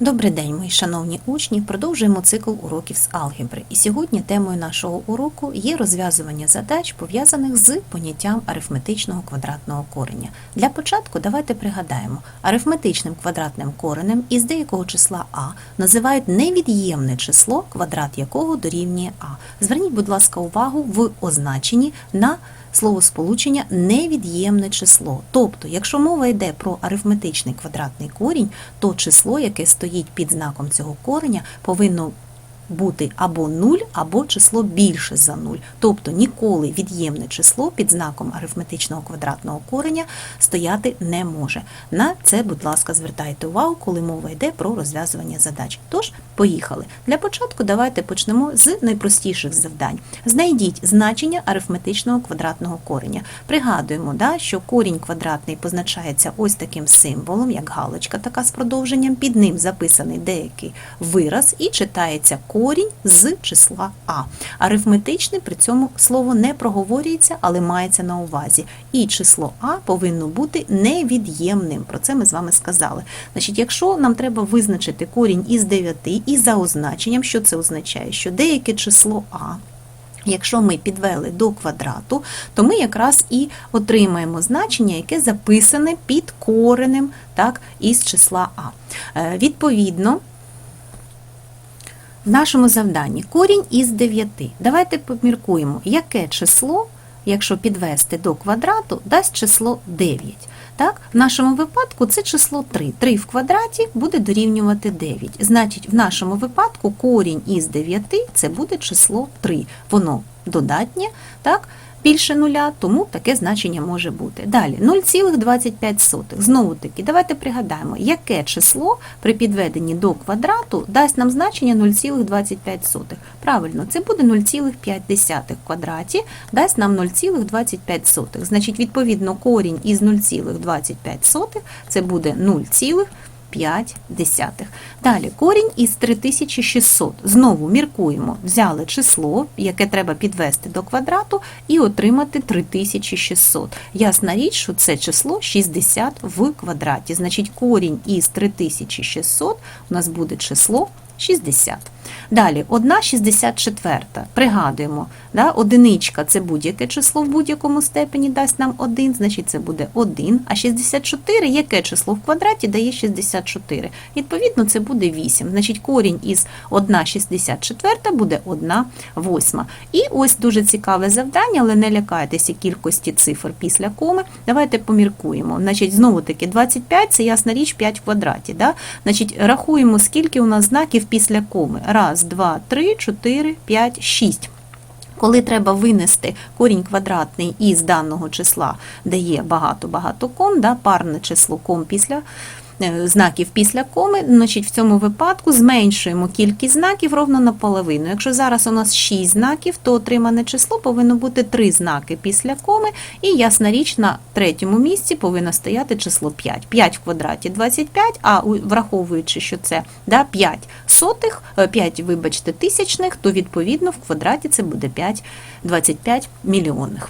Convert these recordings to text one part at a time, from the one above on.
Добрий день, мої шановні учні. Продовжуємо цикл уроків з алгебри. І сьогодні темою нашого уроку є розв'язування задач, пов'язаних з поняттям арифметичного квадратного кореня. Для початку давайте пригадаємо, арифметичним квадратним коренем із деякого числа а називають невід'ємне число, квадрат якого дорівнює а. Зверніть, будь ласка, увагу в означенні на словосполучення невід'ємне число. Тобто, якщо мова йде про арифметичний квадратний корінь, то число, яке стоїть під знаком цього кореня, повинно бути або 0, або число більше за 0. Тобто ніколи від'ємне число під знаком арифметичного квадратного кореня стояти не може. На це, будь ласка, звертайте увагу, коли мова йде про розв'язування задач. Тож, поїхали. Для початку давайте почнемо з найпростіших завдань. Знайдіть значення арифметичного квадратного кореня. Пригадуємо, да, що корінь квадратний позначається ось таким символом, як галочка така з продовженням. Під ним записаний деякий вираз і читається корінь з числа А. Арифметичний при цьому слово не проговорюється, але мається на увазі. І число А повинно бути невід'ємним. Про це ми з вами сказали. Значить, якщо нам треба визначити корінь із 9 і за означенням, що це означає? Що деяке число А. Якщо ми підвели до квадрату, то ми якраз і отримаємо значення, яке записане під коренем так, із числа А. Е, Відповідно, в нашому завданні корінь із 9. Давайте поміркуємо, яке число, якщо підвести до квадрату, дасть число 9. Так? В нашому випадку це число 3. 3 в квадраті буде дорівнювати 9. Значить, в нашому випадку корінь із 9 це буде число 3. Воно додатнє, так? Більше нуля, тому таке значення може бути. Далі 0,25. Знову таки, давайте пригадаємо, яке число при підведенні до квадрату дасть нам значення 0,25. Правильно, це буде 0,5 в квадраті, дасть нам 0,25. Значить, відповідно, корінь із 0,25 це буде 0,5. Далі корінь із 3600. Знову міркуємо. Взяли число, яке треба підвести до квадрату, і отримати 3600. Ясна річ, що це число 60 в квадраті. Значить, корінь із 3600 у нас буде число 60. Далі, 1,64. Пригадуємо, да, одиничка це будь-яке число в будь-якому степені дасть нам 1, значить це буде 1. А 64 яке число в квадраті дає 64? Відповідно, це буде 8. Значить, корінь із 1,64 буде 1 восьма. І ось дуже цікаве завдання, але не лякайтеся кількості цифр після коми. Давайте поміркуємо. Значить, знову таки 25 це ясна річ 5 в квадраті. Да? Значить, рахуємо, скільки у нас знаків після коми. Раз, два, три, чотири, п'ять, шість. Коли треба винести корінь квадратний із даного числа, де є багато-багато ком, да, парне число ком після знаків після коми, значить в цьому випадку зменшуємо кількість знаків ровно наполовину. Якщо зараз у нас 6 знаків, то отримане число повинно бути 3 знаки після коми, і ясна річ на третьому місці повинно стояти число 5. 5 в квадраті 25, а враховуючи, що це да, 5 сотих, е, 5, вибачте, тисячних, то відповідно в квадраті це буде 5, 25 мільйонних.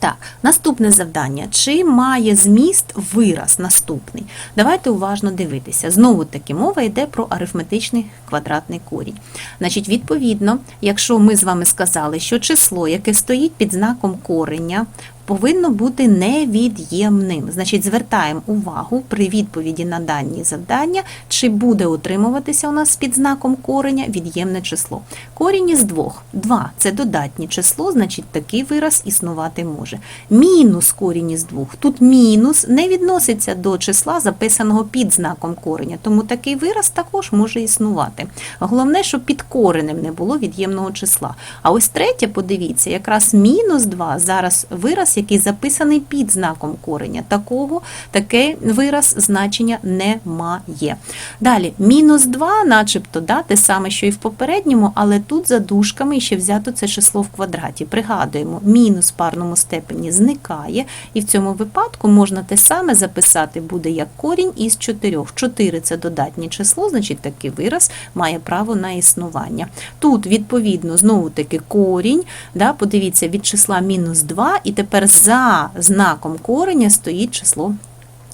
Так, наступне завдання. Чи має зміст вираз наступний? Давайте уважно дивитися. Знову таки, мова йде про арифметичний квадратний корінь. Значить, відповідно, якщо ми з вами сказали, що число, яке стоїть під знаком кореня, повинно бути невід'ємним. Значить, звертаємо увагу при відповіді на дані завдання, чи буде утримуватися у нас під знаком кореня від'ємне число. Корінь із двох. 2 – це додатнє число, значить такий вираз існувати може. Мінус корінь із двох. Тут мінус не відноситься до числа, записаного під знаком кореня, тому такий вираз також може існувати. Головне, щоб під коренем не було від'ємного числа. А ось третє, подивіться, якраз мінус 2 зараз вираз, який записаний під знаком кореня. Такого таке вираз значення не має. Далі, мінус 2, начебто, да, те саме, що і в попередньому, але тут за дужками ще взято це число в квадраті. Пригадуємо, мінус в парному степені зникає, і в цьому випадку можна те саме записати буде як корінь із 4. 4 – це додатнє число, значить такий вираз має право на існування. Тут, відповідно, знову таки корінь, да, подивіться, від числа мінус 2, і тепер за знаком кореня стоїть число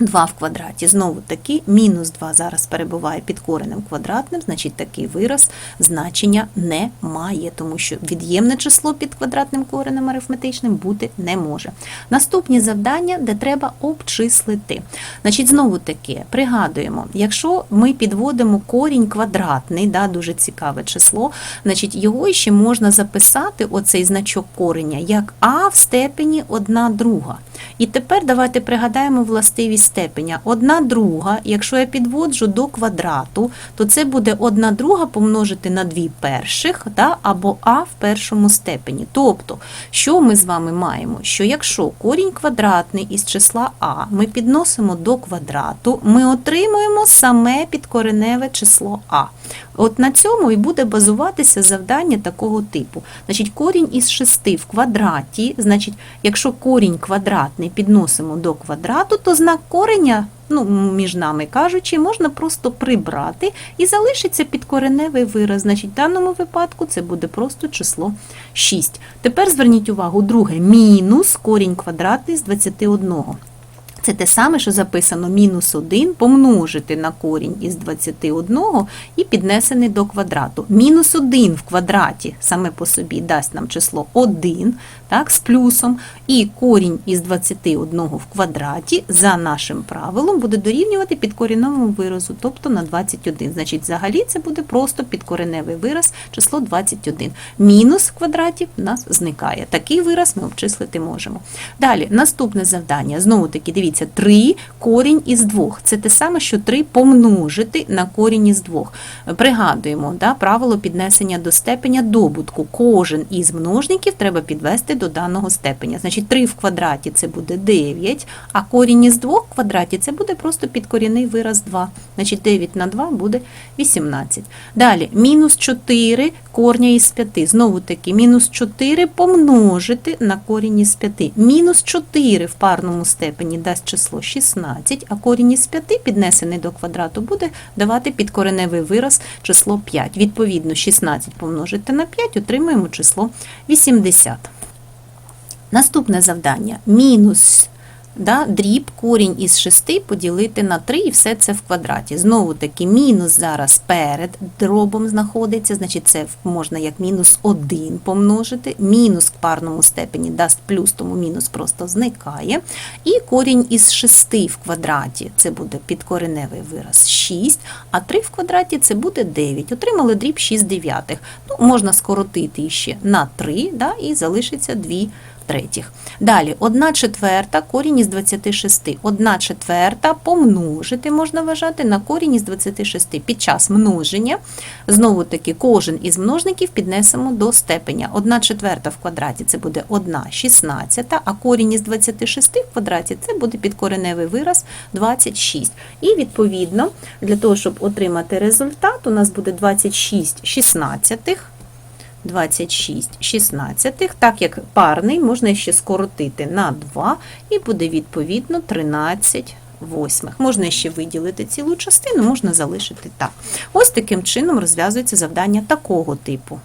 2 в квадраті. Знову таки, мінус 2 зараз перебуває під коренем квадратним, значить такий вираз значення не має, тому що від'ємне число під квадратним коренем арифметичним бути не може. Наступні завдання, де треба обчислити. Значить, знову таки, пригадуємо, якщо ми підводимо корінь квадратний, да, дуже цікаве число, значить його ще можна записати, оцей значок кореня, як а в степені 1 друга. І тепер давайте пригадаємо властивість степеня. Одна друга, якщо я підводжу до квадрату, то це буде одна друга помножити на дві перших, да, або а в першому степені. Тобто, що ми з вами маємо? Що якщо корінь квадратний із числа а ми підносимо до квадрату, ми отримуємо саме підкореневе число а. От на цьому і буде базуватися завдання такого типу. Значить, корінь із 6 в квадраті, значить, якщо корінь квадратний підносимо до квадрату, то знак кореня, ну, між нами кажучи, можна просто прибрати і залишиться підкореневий вираз. Значить, в даному випадку це буде просто число 6. Тепер зверніть увагу, друге, мінус корінь квадратний з 21. Це те саме, що записано мінус 1 помножити на корінь із 21 і піднесений до квадрату. Мінус 1 в квадраті саме по собі дасть нам число 1 так, з плюсом, і корінь із 21 в квадраті за нашим правилом буде дорівнювати підкорінному виразу, тобто на 21. Значить, взагалі це буде просто підкореневий вираз, число 21. Мінус в квадраті в нас зникає. Такий вираз ми обчислити можемо. Далі, наступне завдання. Знову таки, дивіться, 3 корінь із 2. Це те саме, що 3 помножити на корінь із 2. Пригадуємо, да, правило піднесення до степеня добутку. Кожен із множників треба підвести до даного степеня. Значить, 3 в квадраті це буде 9, а корінь із 2 в квадраті це буде просто підкорінний вираз 2. Значить, 9 на 2 буде 18. Далі, мінус 4 корня із 5. Знову таки, мінус 4 помножити на корінь із 5. Мінус 4 в парному степені дасть число 16, а корінь із 5 піднесений до квадрату буде давати підкореневий вираз число 5. Відповідно, 16 помножити на 5 отримаємо число 80. Наступне завдання. Мінус да, дріб корінь із 6 поділити на 3 і все це в квадраті. Знову таки, мінус зараз перед дробом знаходиться, значить це можна як мінус 1 помножити. Мінус в парному степені дасть плюс, тому мінус просто зникає. І корінь із 6 в квадраті це буде підкореневий вираз 6, а 3 в квадраті це буде 9. Отримали дріб 6 дев'ятих. Ну, можна скоротити ще на 3, да, і залишиться 2 третіх. Далі, 1 четверта корінь із 26. 1 четверта помножити можна вважати на корінь із 26. Під час множення, знову таки, кожен із множників піднесемо до степеня. 1 четверта в квадраті це буде 1 шістнадцята, а корінь із 26 в квадраті це буде підкореневий вираз 26. І відповідно, для того, щоб отримати результат, у нас буде 26 шістнадцятих. 26 16, так як парний можна ще скоротити на 2 і буде відповідно 13 восьмих. Можна ще виділити цілу частину, можна залишити так. Ось таким чином розв'язується завдання такого типу.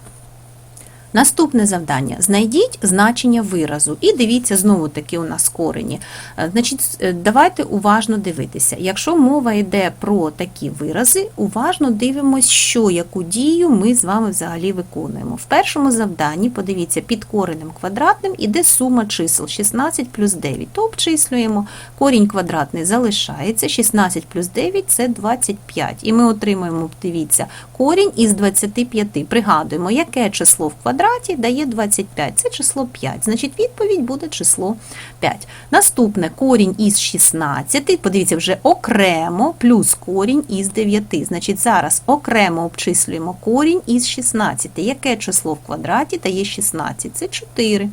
Наступне завдання: знайдіть значення виразу. І дивіться, знову таки у нас корені. Е, Значить, е, давайте уважно дивитися. Якщо мова йде про такі вирази, уважно дивимося, що яку дію ми з вами взагалі виконуємо. В першому завданні, подивіться, під коренем квадратним іде сума чисел 16 плюс 9. То обчислюємо, корінь квадратний залишається, 16 плюс 9 це 25. І ми отримуємо, дивіться, корінь із 25. Пригадуємо, яке число в квадраті дає 25. Це число 5. Значить, відповідь буде число 5. Наступне корінь із 16, подивіться, вже окремо, плюс корінь із 9. Значить, зараз окремо обчислюємо корінь із 16. Яке число в квадраті дає 16? Це 4.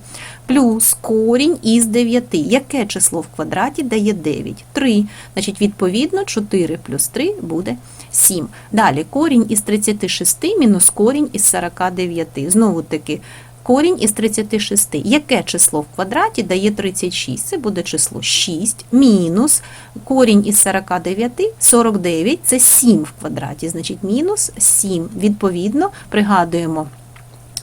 Плюс корінь із 9. Яке число в квадраті дає 9? 3. Значить, відповідно, 4 плюс 3 буде 7. Далі корінь із 36 мінус корінь із 49. Знову таки, корінь із 36. Яке число в квадраті дає 36? Це буде число 6 мінус корінь із 49, 49 це 7 в квадраті, значить мінус 7. Відповідно, пригадуємо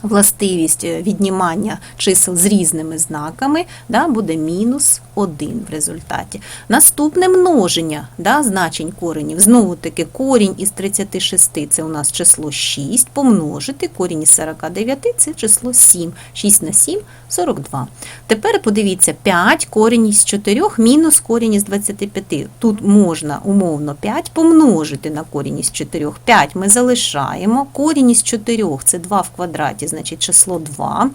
властивість е, віднімання чисел з різними знаками да, буде мінус 1 в результаті. Наступне множення да, значень коренів. Знову таки корінь із 36 це у нас число 6, помножити корінь із 49 це число 7. 6 на 7 – 42. Тепер подивіться, 5 корінь із 4 мінус корінь із 25. Тут можна умовно 5 помножити на корінь із 4. 5 ми залишаємо. Корінь із 4 – це 2 в квадраті, значить число 2.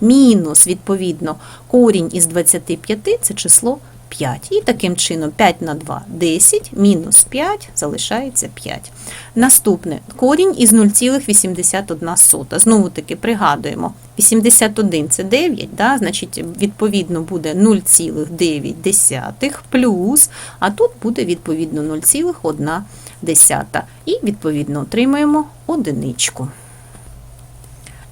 Мінус, відповідно, корінь із 25 – це число 5. І таким чином 5 на 2 – 10, мінус 5 залишається 5. Наступне корінь із 0,81. Знову таки пригадуємо, 81 це 9, да? значить відповідно буде 0,9 плюс, а тут буде відповідно 0,1. І відповідно отримуємо одиничку.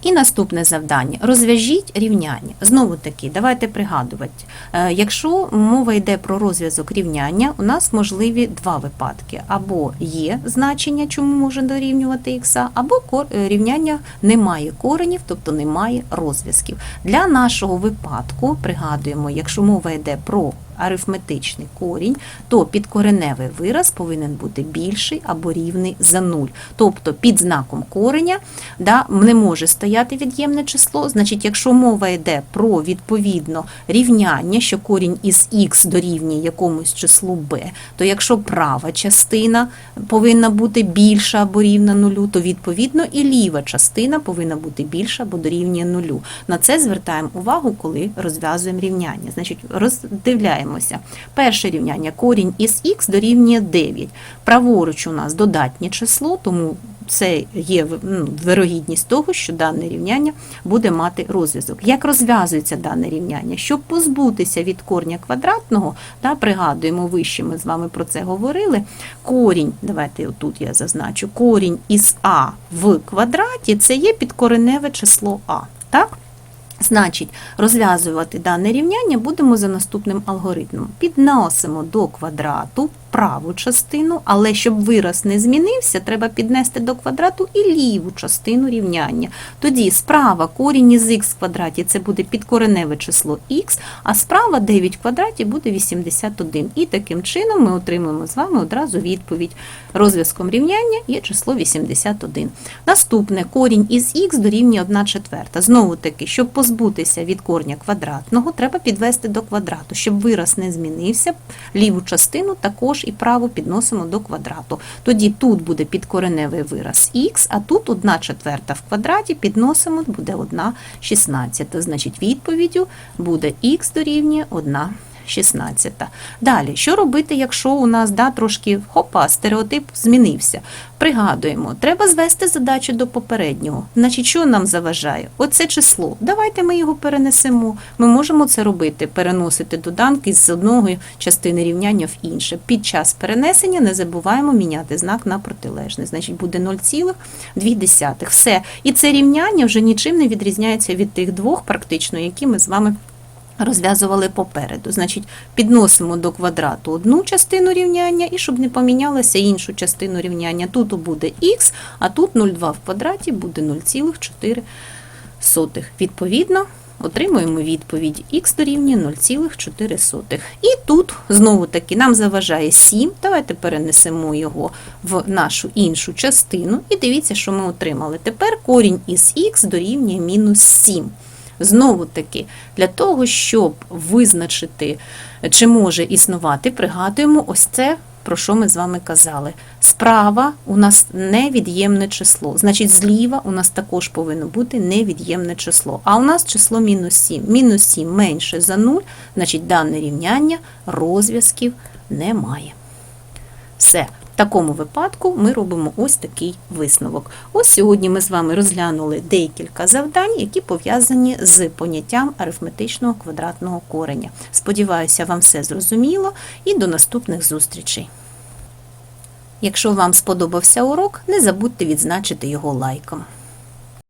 І наступне завдання розв'яжіть рівняння. Знову таки, давайте пригадувати. Е, Якщо мова йде про розв'язок рівняння, у нас можливі два випадки: або є значення, чому може дорівнювати х, або е, рівняння немає коренів, тобто немає розв'язків. Для нашого випадку пригадуємо, якщо мова йде про арифметичний корінь, то підкореневий вираз повинен бути більший або рівний за 0. Тобто під знаком кореня да, не може стояти від'ємне число. Значить, якщо мова йде про відповідно рівняння, що корінь із х дорівнює якомусь числу b, то якщо права частина повинна бути більша або рівна нулю, то відповідно і ліва частина повинна бути більша або дорівнює нулю. На це звертаємо увагу, коли розв'язуємо рівняння. Значить, роздивляємося. Перше рівняння корінь із х дорівнює 9. Праворуч у нас додатнє число, тому це є ну, вирогідність того, що дане рівняння буде мати розв'язок. Як розв'язується дане рівняння? Щоб позбутися від корня квадратного, та, пригадуємо, вище ми з вами про це говорили. Корінь, давайте отут я зазначу, корінь із а в квадраті це є підкореневе число а. Так? Значить, розв'язувати дане рівняння будемо за наступним алгоритмом. Підносимо до квадрату праву частину, але щоб вираз не змінився, треба піднести до квадрату і ліву частину рівняння. Тоді справа корінь із х в квадраті це буде підкореневе число х, а справа 9 в квадраті буде 81. І таким чином ми отримуємо з вами одразу відповідь. Розв'язком рівняння є число 81. Наступне корінь із х дорівнює 1 четверта. Знову таки, щоб позбутися від корня квадратного, треба підвести до квадрату. Щоб вираз не змінився, ліву частину також і праву підносимо до квадрату. Тоді тут буде підкореневий вираз х, а тут 1 четверта в квадраті підносимо, буде 1 шістнадцята. Значить, відповіддю буде х дорівнює 1 16. Далі, що робити, якщо у нас да, трошки хопа, стереотип змінився? Пригадуємо, треба звести задачу до попереднього. Значить, що нам заважає? Оце число. Давайте ми його перенесемо. Ми можемо це робити, переносити доданки з одної частини рівняння в інше. Під час перенесення не забуваємо міняти знак на протилежний. Значить, буде 0,2. Все. І це рівняння вже нічим не відрізняється від тих двох, практично, які ми з вами розв'язували попереду. Значить, підносимо до квадрату одну частину рівняння, і щоб не помінялася іншу частину рівняння. Тут буде х, а тут 0,2 в квадраті буде 0,4. Відповідно, отримуємо відповідь х дорівнює 0,4. І тут, знову таки, нам заважає 7. Давайте перенесемо його в нашу іншу частину. І дивіться, що ми отримали. Тепер корінь із х дорівнює мінус 7. Знову таки, для того, щоб визначити, чи може існувати, пригадуємо ось це, про що ми з вами казали. Справа у нас невід'ємне число, значить, зліва у нас також повинно бути невід'ємне число. А у нас число мінус 7. Мінус 7 менше за 0, значить, дане рівняння розв'язків немає. Все. В такому випадку ми робимо ось такий висновок. Ось сьогодні ми з вами розглянули декілька завдань, які пов'язані з поняттям арифметичного квадратного кореня. Сподіваюся, вам все зрозуміло і до наступних зустрічей. Якщо вам сподобався урок, не забудьте відзначити його лайком.